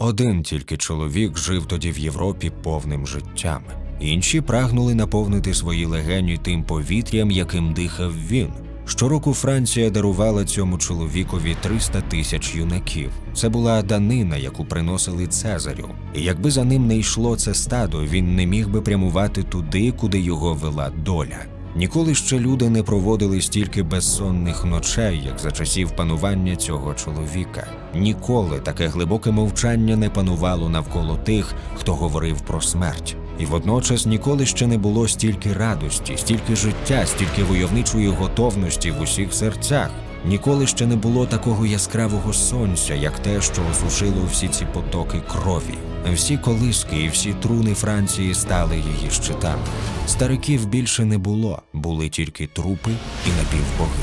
Один тільки чоловік жив тоді в Європі повним життям. Інші прагнули наповнити свої легені тим повітрям, яким дихав він. Щороку Франція дарувала цьому чоловікові 300 тисяч юнаків. Це була данина, яку приносили Цезарю. І якби за ним не йшло це стадо, він не міг би прямувати туди, куди його вела доля. Ніколи ще люди не проводили стільки безсонних ночей, як за часів панування цього чоловіка. Ніколи таке глибоке мовчання не панувало навколо тих, хто говорив про смерть. І водночас ніколи ще не було стільки радості, стільки життя, стільки войовничої готовності в усіх серцях. Ніколи ще не було такого яскравого сонця, як те, що осушило всі ці потоки крові. Всі колиски і всі труни Франції стали її щитами. Стариків більше не було, були тільки трупи і напівбоги.